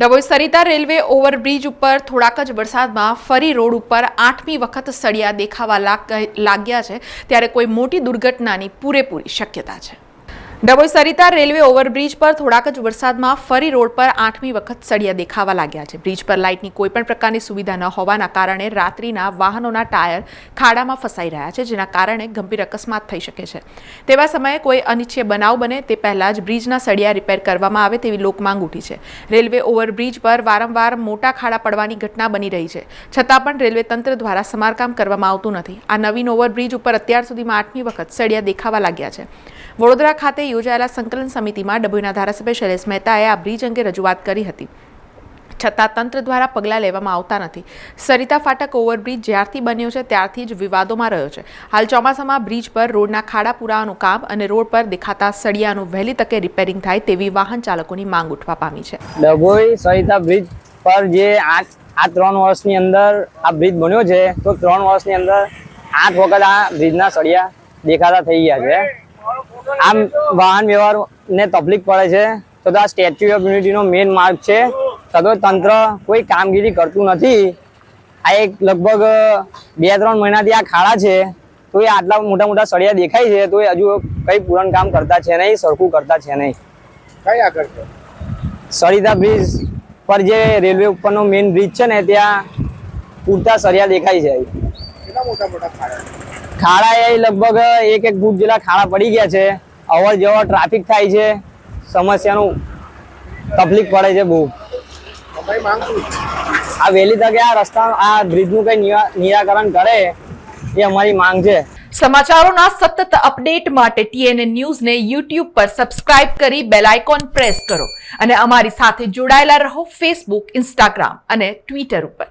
Dabhoi Sarita railway overbridge ઉપર થોડાક જ વરસાદમાં ફરી રોડ ઉપર આઠમી વખત સળિયા દેખાવા લાગ- લાગ્યા છે, ત્યારે કોઈ મોટી દુર્ઘટનાની પૂરેપૂરી શક્યતા છે. ડભોઈ સરિતા રેલવે ઓવરબ્રિજ પર થોડાક જ વરસાદમાં ફરી રોડ પર આઠમી વખત સળિયા દેખાવા લાગ્યા છે. બ્રિજ પર લાઇટની કોઈ પણ પ્રકારની સુવિધા ન હોવાના કારણે રાત્રિના વાહનોના ટાયર ખાડામાં ફસાઈ રહ્યા છે, જેના કારણે ગંભીર અકસ્માત થઈ શકે છે. તેવા સમયે કોઈ અનિચ્છીય બનાવ બને તે પહેલાં જ બ્રિજના સળિયા રિપેર કરવામાં આવે તેવી લોકમાંગ ઉઠી છે. રેલવે ઓવરબ્રિજ પર વારંવાર મોટા ખાડા પડવાની ઘટના બની રહી છે. છતાં પણ રેલવે તંત્ર દ્વારા સમારકામ કરવામાં આવતું નથી. આ નવીન ઓવરબ્રિજ ઉપર અત્યાર સુધીમાં આઠમી વખત સળિયા દેખાવા લાગ્યા છે. વડોદરા ખાતે યોજાયેલા સંકલન સમિતિમાં ડભોઈના ધારાસભ્ય શૈલેષ મહેતાએ આ બ્રિજ અંગે રજૂઆત કરી હતી. છતાં તંત્ર દ્વારા પગલાં લેવામાં આવતા નથી. સરિતા ફાટક ઓવરબ્રિજ જ્યારથી બન્યો છે, ત્યારથી જ વિવાદોમાં રહ્યો છે. હાલ ચોમાસામાં બ્રિજ પર રોડના ખાડા પુરાવાનું કામ અને રોડ પર દેખાતા સળિયાનું વહેલી તકે રિપેરિંગ થાય તેવી વાહન ચાલકોની માંગ ઉઠવા પામી છે. ડભોઈ સરિતા બ્રિજ પર જે આ ત્રણ વર્ષની અંદર આ બ્રિજ બન્યો છે, તો ત્રણ વર્ષની અંદર આઠ વખત આ બ્રિજના સળિયા દેખાતા થઈ ગયા છે. આમ વાહન વ્યવહારને તકલીફ પડે છે. તો આ સ્ટેચ્યુ ઓફ યુનિટીનો મેઇન માર્ગ છે. છતાં તંત્ર કોઈ કામગીરી કરતું નથી. આ એક લગભગ બે ત્રણ મહિનાથી આ ખાડા છે. તો એ આટલા મોટા મોટા સળિયા દેખાય છે. તો એ હજુ કઈ પૂરણ કામ કરતા છે નહીં સરખું કરતા છે નહીં. કઈ આગળ છે? સરિતા બ્રિજ પર જે રેલવે ઉપરનો મેઇન બ્રિજ છે ને ત્યાં પૂરતા સળિયા દેખાય છે. કેટલા મોટા મોટા ખાડા? ખાડા એ લગભગ એક એક ફૂટ જેટલા ખાડા પડી ગયા છે. અવર જવર ટ્રાફિક થાય છે. સમસ્યાનું તકલીફ પડે છે બહુ? આ વહેલી તકે આ રસ્તા, આ બ્રિજનું કઈ નિરા- નિરાકરણ કરે એ અમારી માંગ છે. સમાચારોના સતત અપડેટ માટે ટીએનએ ન્યૂઝને યુટ્યુબ પર સબસ્ક્રાઇબ કરી બેલ આઇકોન પ્રેસ કરો અને અમારી સાથે જોડાયેલા રહો ફેસબુક ઇન્સ્ટાગ્રામ અને ટ્વિટર ઉપર.